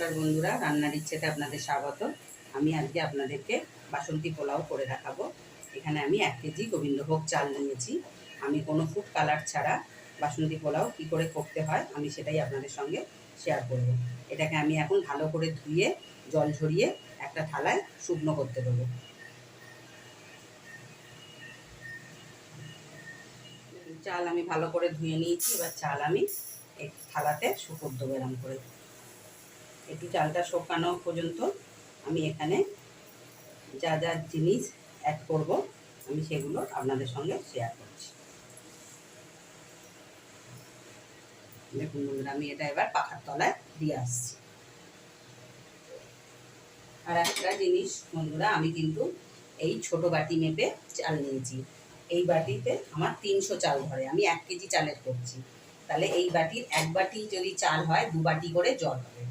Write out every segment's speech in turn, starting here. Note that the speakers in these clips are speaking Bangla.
নমস্কার বন্ধুরা, রান্নার ইচ্ছেতে আপনাদের স্বাগত। আমি আজকে আপনাদেরকে বাসন্তী পোলাও করে দেখাবো। এখানে আমি এক কেজি গোবিন্দভোগ চাল নিয়েছি। আমি কোনো ফুড কালার ছাড়া বাসন্তী পোলাও কী করে করতে হয়, আমি সেটাই আপনাদের সঙ্গে শেয়ার করব। এটাকে আমি এখন ভালো করে ধুয়ে, জল ঝরিয়ে একটা থালায় শুকনো করতে দেবো। চাল আমি ভালো করে ধুয়ে নিয়েছি, এবার চাল আমি থালাতে শুকোর দেবো এরম করে। একটু চালটা শোকানো পর্যন্ত আমি এখানে যা যা জিনিস অ্যাড করব, আমি সেগুলো আপনাদের সঙ্গে শেয়ার করছি। দেখুন বন্ধুরা, আমি এটা এবার পাখার তলায় দিয়ে আসছি। আর একটা জিনিস বন্ধুরা, আমি কিন্তু এই ছোট বাটি মেপে চাল নিয়েছি। এই বাটিতে আমার তিনশো চাল ধরে, আমি এক কেজি চালের করছি। তাহলে এই বাটির এক বাটি যদি চাল হয়, দু বাটি করে জল হবে।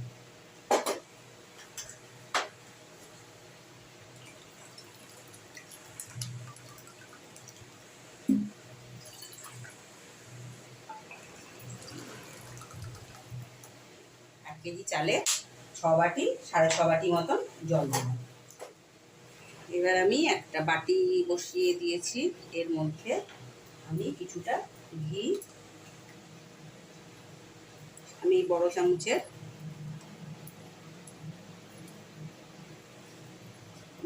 কেজি চালে ছ বাটি, সাড়ে ছ বাটি মতন জল দেবো। এবার আমি একটা বাটি বসিয়ে দিয়েছি। এর মধ্যে আমি কিছুটা ঘি, আমি বড় চামচের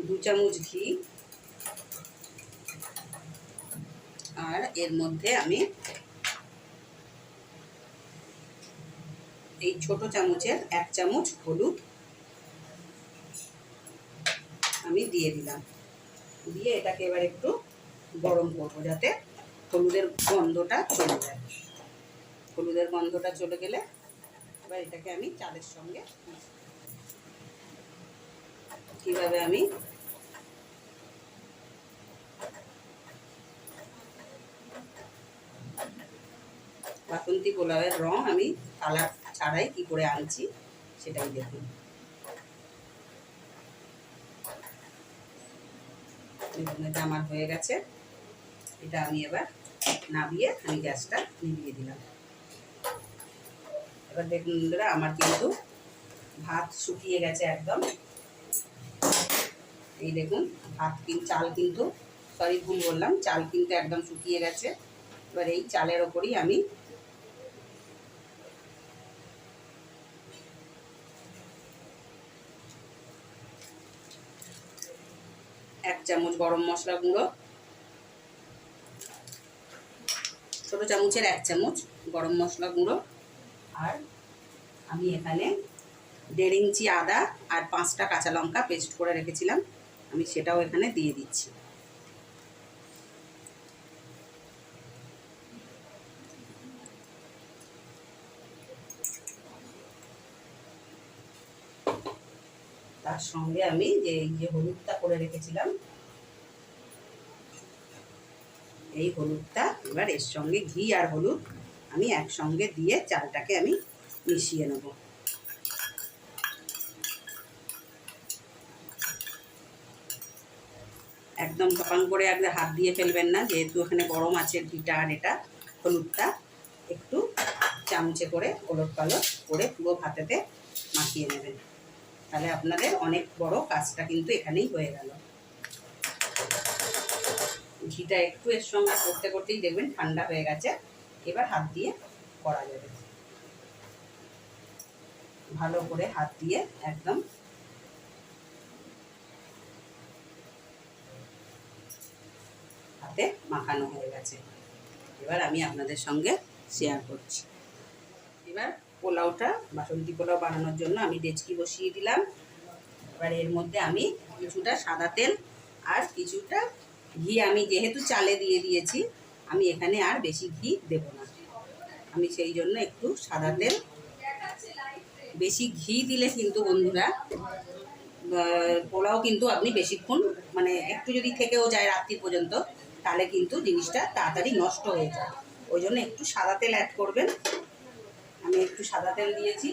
দু চামচ ঘি আর এর মধ্যে আমি এই ছোট চামচের এক চামচ হলুদ আমি দিয়ে দিলাম। দিয়ে এটাকে এবার একটু গরম করব যাতে হলুদের গন্ধটা চলে যায়। হলুদের গন্ধটা চলে গেলে এবার এটাকে আমি চালের সঙ্গে কীভাবে আমি বাসন্তী পোলাওয়ের রং আমি কালার ছাড়াই কি করে আনছি সেটাই দেখুন আমার হয়ে গেছে, এটা আমি এবার নাবিয়ে আমি গ্যাসটা নিভিয়ে দিলাম। এবার দেখুন বন্ধুরা, আমার কিন্তু ভাত শুকিয়ে গেছে একদম। এই দেখুন, ভাত চাল কিন্তু সরি ভুল বললাম, চাল কিন্তু একদম শুকিয়ে গেছে। এবার এই চালের ওপরই আমি চামচ গরম মশলা গুঁড়ো। ছোট চামচের এক চামচ গরম মশলা গুঁড়ো। আর আমি এখানে দেড় ইঞ্চি আদা আর পাঁচটা কাঁচা লঙ্কা পেস্ট করে রেখেছিলাম। আমি সেটাও এখানে দিয়ে দিচ্ছি। তার সঙ্গে আমি যে এই যে হলুদটা করে রেখেছিলাম এই হলুদটা এবার এর সঙ্গে ঘি আর হলুদ আমি একসঙ্গে দিয়ে চালটাকে আমি মিশিয়ে নেব। একদম টপাং করে একদম হাত দিয়ে ফেলবেন না, যেহেতু এখানে গরম আছে ঘিটা আর এটা, হলুদটা একটু চামচে করে ওলট পালট করে পুরো ভাতেতে মাখিয়ে নেবেন। তাহলে আপনাদের অনেক বড় কাজটা কিন্তু এখানেই হয়ে গেল। ঘিটা একটু এর সঙ্গে করতে করতেই দেখবেন ঠান্ডা হয়ে গেছে। এবার হাত দিয়ে করা যাবে। ভালো করে হাত দিয়ে একদম হাতে মাখানো হয়ে গেছে। এবার আমি আপনাদের সঙ্গে শেয়ার করছি। এবার পোলাওটা বাসন্তী পোলাও বানানোর জন্য আমি ডেচকি বসিয়ে দিলাম। এবার এর মধ্যে আমি কিছুটা সাদা তেল আর কিছুটা ঘি আমি যেহেতু চালে দিয়ে দিয়েছি, আমি এখানে আর বেশি ঘি দেব না। আমি সেই জন্য একটু সাদা তেল। বেশি ঘি দিলে কিন্তু বন্ধুরা পোলাও কিন্তু আপনি বেশিক্ষণ মানে একটু যদি থেকেও যায় রাত্রি পর্যন্ত, তাহলে কিন্তু জিনিসটা তাড়াতাড়ি নষ্ট হয়ে যায়। ওই জন্য একটু সাদা তেল অ্যাড করবেন। আমি একটু সাদা তেল দিয়েছি।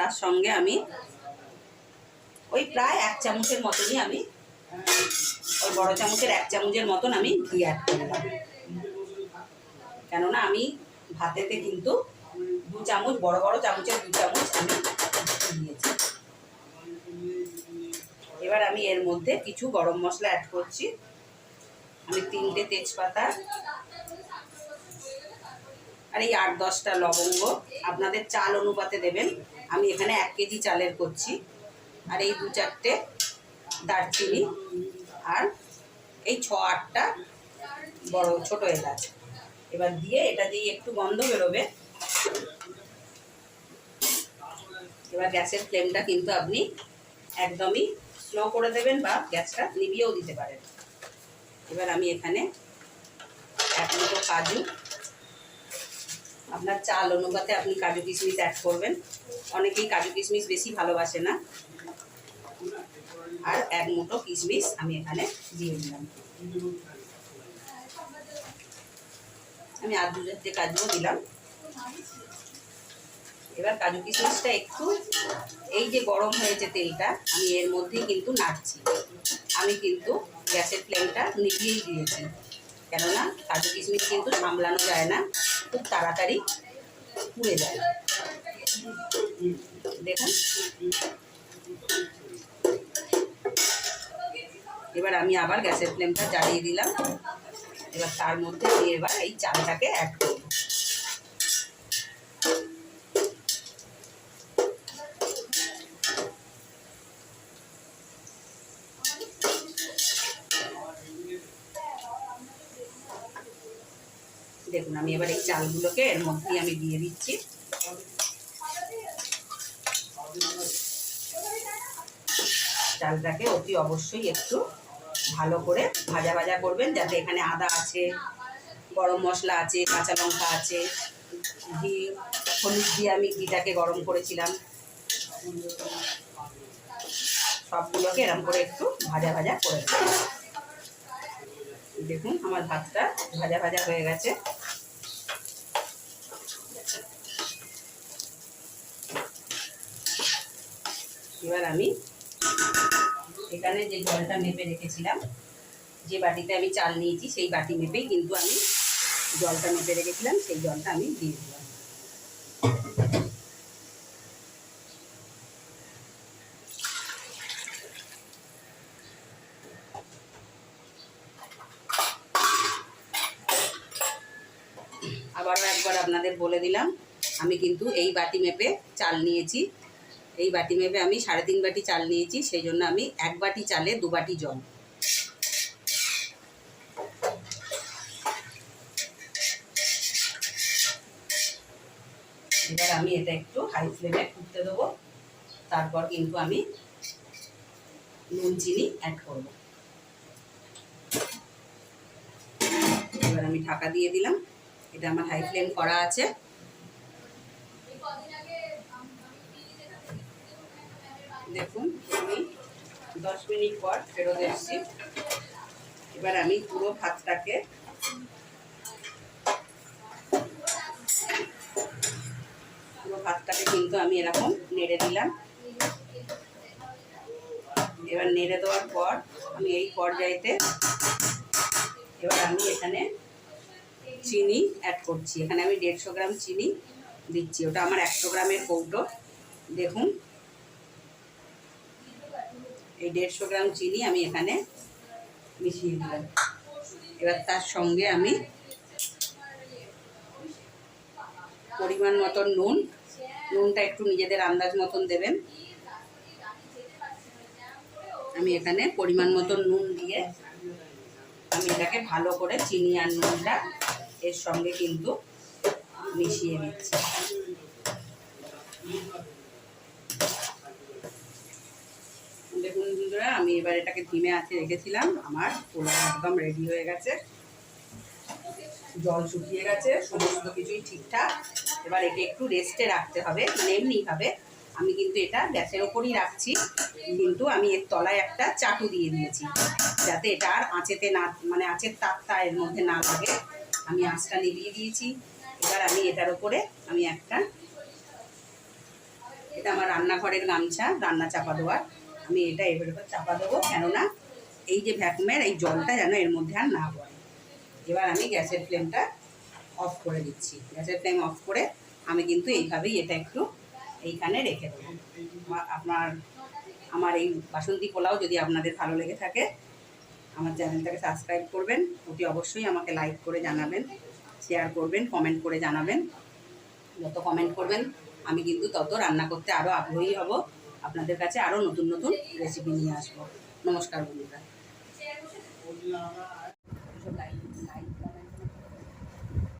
তার সঙ্গে আমি ওই প্রায় এক চামচের মতনই আমি ওই বড় চামচের এক চামচের মতন আমি ঘি অ্যাড করলাম কেননা আমি ভাতেতে কিন্তু দু চামচ, বড় বড় চামচের দু চামচ আমি দিয়েছি। এবার আমি এর মধ্যে কিছু গরম মশলা অ্যাড করছি। আমি তিনটে তেজপাতা আর এই আট দশটা লবঙ্গ। আপনাদের চাল অনুপাতে দেবেন। আমি এখানে এক কেজি চালের করছি আর এই দু চারটে দারচিনি আর এই ছ আটটা বড় ছোট এলাচ। এবার দিয়ে এটা দিয়ে একটু গন্ধ বেরোবে। এবার গ্যাসের ফ্লেমটা কিন্তু আপনি একদমই স্লো করে দেবেন বা গ্যাসটা নিভিয়েও দিতে পারেন। এবার আমি এখানে এক মতো কাজু আপনার চাল অনুপাতে আপনি কাজু কিশমিশ অ্যাড করবেন। অনেকেই কাজু কিশমিশ বেশি ভালোবাসে না। আর এক মুঠো কিশমিশ আমি এখানে দিয়ে দিলাম। আমি আর দু কাজুও দিলাম। এবার কাজু কিশমিশটা একটু এই যে গরম হয়েছে তেলটা, আমি এর মধ্যেই কিন্তু নাড়ছি। আমি কিন্তু গ্যাসের ফ্লেমটা নিভিয়েই দিয়েছি। কেননা কাজু কিশমিশ কিন্তু সামলানো যায় না। খুব তাড়াতাড়ি পুড়ে যায়। দেখুন। এবার আমি আবার গ্যাসের ফ্লেমটা জ্বালিয়ে দিলাম। এবার তার মধ্যে আমি এবার এই চালটাকে অ্যাড চালগুলোকে এর মধ্যেই আমি দিয়ে দিচ্ছি। চালটাকে অতি অবশ্যই একটু ভালো করে ভাজা ভাজা করবেন, যাতে এখানে আদা আছে, গরম মশলা আছে, কাঁচা লঙ্কা আছে, ঘি, হলুদ দিয়ে আমি ঘিটাকে গরম করেছিলাম। সবগুলোকে এরম করে একটু ভাজা ভাজা করে। দেখুন, আমার ভাতটা ভাজা ভাজা হয়ে গেছে। এবার আমি এখানে যে জলটা মেপে রেখেছিলাম, যে বাটিতে আমি চাল নিয়েছি, সেই বাটি মেপেই কিন্তু আমি জলটা মেপে রেখেছিলাম, সেই জলটা আমি দিয়ে দিলাম। আবারও একবার আপনাদের বলে দিলাম, আমি কিন্তু এই বাটি মেপে চাল নিয়েছি। এই বাটি মেপে আমি সাড়ে তিন বাটি চাল নিয়েছি, সেই জন্য আমি এক বাটি চালে দু বাটি জল। এবার আমি এটা একটু হাই ফ্লেমে ফুটতে দেবো, তারপর কিন্তু আমি নুন, চিনি অ্যাড করব। এবার আমি ঢাকা দিয়ে দিলাম, এটা আমার হাই ফ্লেম করা আছে। দেখুন, আমি দশ মিনিট পর ফেরত এসেছি। এবার আমি পুরো ভাতটাকে পুরো ভাতটাকে কিন্তু আমি এরকম নেড়ে দিলাম। এবার নেড়ে দেওয়ার পর আমি এই পর্যায়েতে এবার আমি এখানে চিনি অ্যাড করছি। এখানে আমি দেড়শো গ্রাম চিনি দিচ্ছি। ওটা আমার একশো গ্রামের কৌটো। দেখুন এই দেড়শো গ্রাম চিনি আমি এখানে মিশিয়ে দিলাম। এবার তার সঙ্গে আমি পরিমাণ মতন নুন। নুনটা একটু নিজেদের আন্দাজ মতন দেবেন। আমি এখানে পরিমাণ মতন নুন দিয়ে আমি এটাকে ভালো করে চিনি আর নুনটা এর সঙ্গে কিন্তু মিশিয়ে নিচ্ছি বন্ধুরা, আমি এবার এটাকে ধিমে আছে রেখেছিলাম। আমার পোলাও একদম রেডি হয়ে গেছে। জল শুকিয়ে গেছে, সমস্ত কিছুই ঠিকঠাক। এবার একে একটু রেস্টে রাখতে হবে মানে এমনিভাবে। আমি কিন্তু এটা গ্যাসের ওপরই রাখছি, কিন্তু আমি এর তলায় একটা চাটু দিয়ে দিয়েছি, যাতে এটা আর আঁচেতে না মানে আঁচের তাপটা এর মধ্যে না লাগে। আমি আঁচটা নিভিয়ে দিয়েছি। এবার আমি এটার ওপরে আমি একটা, এটা আমার রান্নাঘরের গামছা, রান্না চাপা দেওয়ার। আমি এটা এবার উপর চাপা দেবো, কেননা এই যে ভ্যাকুমের এই জলটা যেন এর মধ্যে আর না পড়ে। এবার আমি গ্যাসের ফ্লেমটা অফ করে দিচ্ছি। গ্যাসের ফ্লেম অফ করে আমি কিন্তু এইভাবেই এটা একটু এইখানে রেখে দেবো। আপনার, আমার এই বাসন্তী পোলাও যদি আপনাদের ভালো লেগে থাকে, আমার চ্যানেলটাকে সাবস্ক্রাইব করবেন, অতি অবশ্যই আমাকে লাইক করে জানাবেন শেয়ার করবেন কমেন্ট করে জানাবেন। যত কমেন্ট করবেন, আমি কিন্তু তত রান্না করতে আরও আগ্রহী হব। আপনাদের কাছে আরও নতুন নতুন রেসিপি নিয়ে আসব। নমস্কার বন্ধুরা।